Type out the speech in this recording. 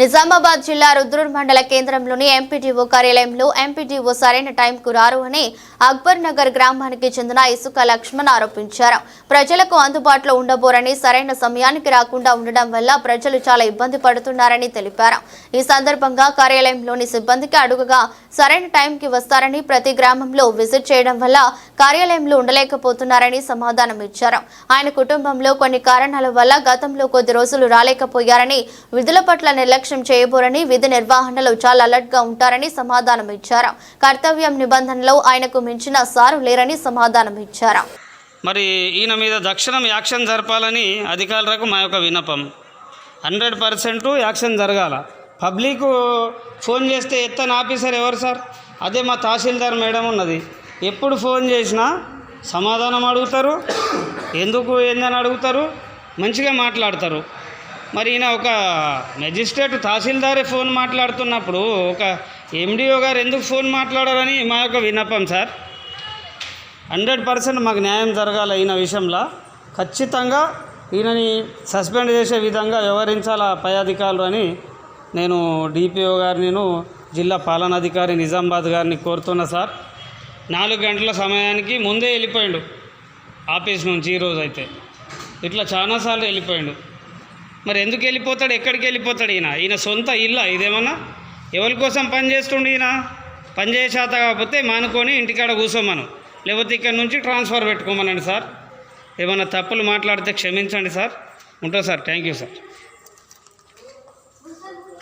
నిజామాబాద్ జిల్లా రుద్రూర్ మండల కేంద్రంలోని ఎంపీటీఓ కార్యాలయంలో ఎంపీటీఓ సరైన టైంకు రారు అని అక్బర్ నగర్ గ్రామానికి చెందిన ఇసుక లక్ష్మణ్ ఆరోపించారు. ప్రజలకు అందుబాటులో ఉండబోరని సరైన సమయానికి రాకుండా ఉండడం వల్ల ప్రజలు చాలా ఇబ్బంది పడుతున్నారని తెలిపారు. ఈ సందర్భంగా కార్యాలయంలోని సిబ్బందికి అడుగుగా సరైన టైంకి వస్తారని ప్రతి గ్రామంలో విజిట్ చేయడం వల్ల కార్యాలయంలో ఉండలేకపోతున్నారని సమాధానం ఇచ్చారు. ఆయన కుటుంబంలో కొన్ని కారణాల వల్ల గతంలో కొద్ది రోజులు రాలేకపోయారని విధుల పట్ల నిర్లక్ష్యం చేయబోరని విధి నిర్వహణలో చాలా అలర్ట్గా ఉంటారని సమాధానం ఇచ్చారు. కర్తవ్యం నిబంధనలో ఆయనకు మించిన సారు లేరని సమాధానం ఇచ్చారు. మరి ఈయన మీద దక్షిణం యాక్షన్ జరపాలని అధికారులకు మా యొక్క విన్నపం. హండ్రెడ్ పర్సెంట్ యాక్షన్ జరగాల. పబ్లిక్ ఫోన్ చేస్తే ఎత్తని ఆఫీసర్ ఎవరు సార్? అదే మా తహసీల్దార్ మేడం ఉన్నది. ఎప్పుడు ఫోన్ చేసినా సమాధానం అడుగుతారు ఎందుకు ఏందని అడుగుతారు మంచిగా మాట్లాడతారు. మరి ఈయన ఒక మెజిస్ట్రేట్ తహసీల్దారే ఫోన్ మాట్లాడుతున్నప్పుడు ఒక ఎండిఓ గారు ఎందుకు ఫోన్ మాట్లాడారని మా యొక్క విన్నపం సార్. హండ్రెడ్ పర్సెంట్ మాకు న్యాయం జరగాలి ఈయన విషయంలో. ఖచ్చితంగా ఈయనని సస్పెండ్ చేసే విధంగా వ్యవహరించాలా పై అధికారులు అని నేను డిపిఓ గారిని జిల్లా పాలనాధికారి నిజామాబాద్ గారిని కోరుతున్నా సార్. నాలుగు గంటల సమయానికి ముందే వెళ్ళిపోయాడు ఆఫీస్ నుంచి ఈరోజు అయితే. ఇట్లా చాలాసార్లు వెళ్ళిపోయాడు. మరి ఎందుకు వెళ్ళిపోతాడు? ఎక్కడికి వెళ్ళిపోతాడు ఈయన? ఈయన సొంత ఇల్లా ఇదేమన్నా? ఎవరి కోసం పని చేస్తుండు ఈయన? పని కాకపోతే మానుకొని ఇంటికాడ కూర్చోమను లేకపోతే ఇక్కడ నుంచి ట్రాన్స్ఫర్ పెట్టుకోమనండి సార్. ఏమైనా తప్పులు మాట్లాడితే క్షమించండి సార్. ఉంటా సార్. Thank you sir.